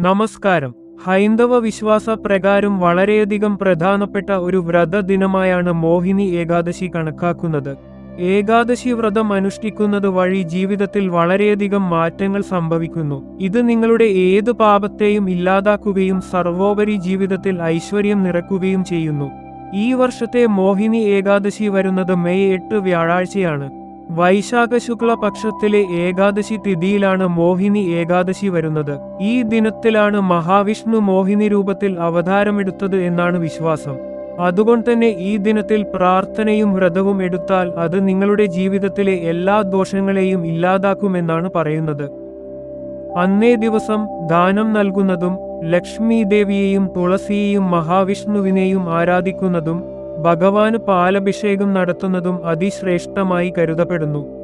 നമസ്കാരം. ഹൈന്ദവ വിശ്വാസ പ്രകാരം വളരെയധികം പ്രധാനപ്പെട്ട ഒരു വ്രത ദിനമായാണ് മോഹിനി ഏകാദശി കണക്കാക്കുന്നത്. ഏകാദശി വ്രതം അനുഷ്ഠിക്കുന്നത് വഴി ജീവിതത്തിൽ വളരെയധികം മാറ്റങ്ങൾ സംഭവിക്കുന്നു. ഇത് നിങ്ങളുടെ ഏത് പാപത്തെയും ഇല്ലാതാക്കുകയും സർവോപരി ജീവിതത്തിൽ ഐശ്വര്യം നിറക്കുകയും ചെയ്യുന്നു. ഈ വർഷത്തെ മോഹിനി ഏകാദശി വരുന്നത് മെയ് എട്ട് വ്യാഴാഴ്ചയാണ്. വൈശാഖ ശുക്ല പക്ഷത്തിലെ ഏകാദശി തിഥിയിലാണ് മോഹിനി ഏകാദശി വരുന്നത്. ഈ ദിനത്തിലാണ് മഹാവിഷ്ണു മോഹിനി രൂപത്തിൽ അവതാരമെടുത്തത് എന്നാണ് വിശ്വാസം. അതുകൊണ്ട് തന്നെ ഈ ദിനത്തിൽ പ്രാർത്ഥനയും വ്രതവും എടുത്താൽ അത് നിങ്ങളുടെ ജീവിതത്തിലെ എല്ലാ ദോഷങ്ങളെയും ഇല്ലാതാക്കുമെന്നാണ് പറയുന്നത്. അന്നേ ദിവസം ദാനം നൽകുന്നതും ലക്ഷ്മി ദേവിയെയും തുളസിയെയും മഹാവിഷ്ണുവിനെയും ആരാധിക്കുന്നതും ഭഗവാന് പാലഭിഷേകം നടത്തുന്നതും അതിശ്രേഷ്ഠമായി കരുതപ്പെടുന്നു.